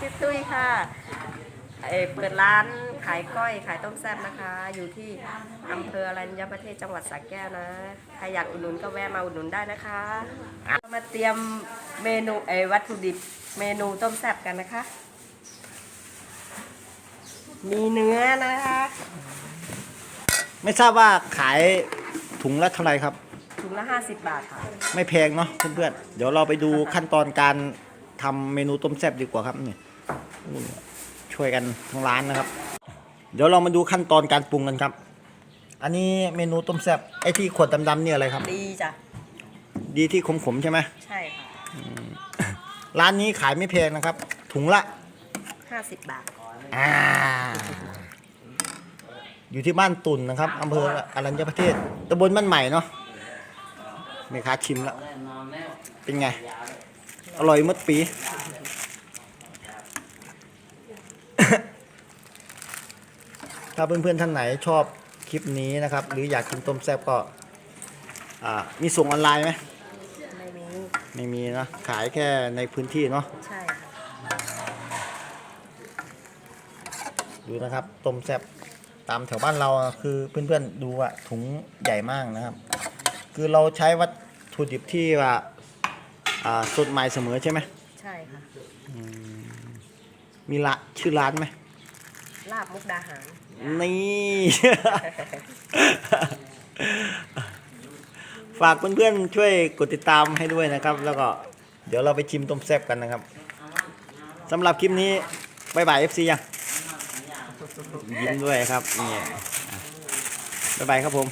ชื่อตุ้ยค่ะเอ่อเปิดร้านขายก้อยขายต้มแซ่บนะคะ อยู่ที่อำเภออรัญญประเทศจังหวัดสระแก้วนะ ใครอยากอุดหนุนก็แวะมาอุดหนุนได้นะคะอะมาเตรียมเมนูเออวัตถุดิบเมนูต้มแซ่บกันนะคะ มีเนื้อนะคะ ไม่ทราบว่าขายถุงละเท่าไหร่ครับ ถุงละ 50 บาทค่ะ ไม่แพงเนาะเพื่อนๆเดี๋ยวเราไปดูขั้นตอนการทำเมนูต้มแซ่บดีกว่าครับนี่อู้ ช่วยกันทั้งร้านนะครับ เดี๋ยวเรามาดูขั้นตอนการปรุงกันครับ อันนี้เมนูต้มแซ่บไอ้ที่ขวดดำๆเนี่ยอะไรครับ ดีจ้ะ ดีที่ขมๆใช่ไหมใช่ค่ะร้านนี้ขายไม่แพงนะครับ ถุงละ 50 บาท อ่า อยู่ที่บ้านตุ่นนะครับอำเภออรัญญประเทศตำบลบ้านใหม่เนาะแม่ค้าชิมแล้ว เป็นไง อร่อยหมดปี ถ้าเพื่อนๆท่านไหนชอบคลิปนี้นะครับ หรืออยากกินต้มแซ่บก็อ่ามีส่งออนไลน์ไหมไม่มีไม่มีเนอะขายแค่ในพื้นที่เนาะใช่ค่ะดูนะครับต้มแซ่บตามแถวบ้านเราอะคือเพื่อนๆดูว่าถุงใหญ่มากนะครับ คือเราใช้วัตถุดิบที่ว่าอ่าสดใหม่เสมอใช่ไหมใช่ค่ะมีละชื่อร้านไหมลาบมุกดาหาร นี่ ฝากเพื่อนๆช่วยกดติดตามให้ด้วยนะครับ แล้วก็เดี๋ยวเราไปชิมต้มแซ่บกันนะครับสำหรับคลิปนี้บายบายเอฟซียังยิ้มด้วยครับนี่บ๊ายบายครับผม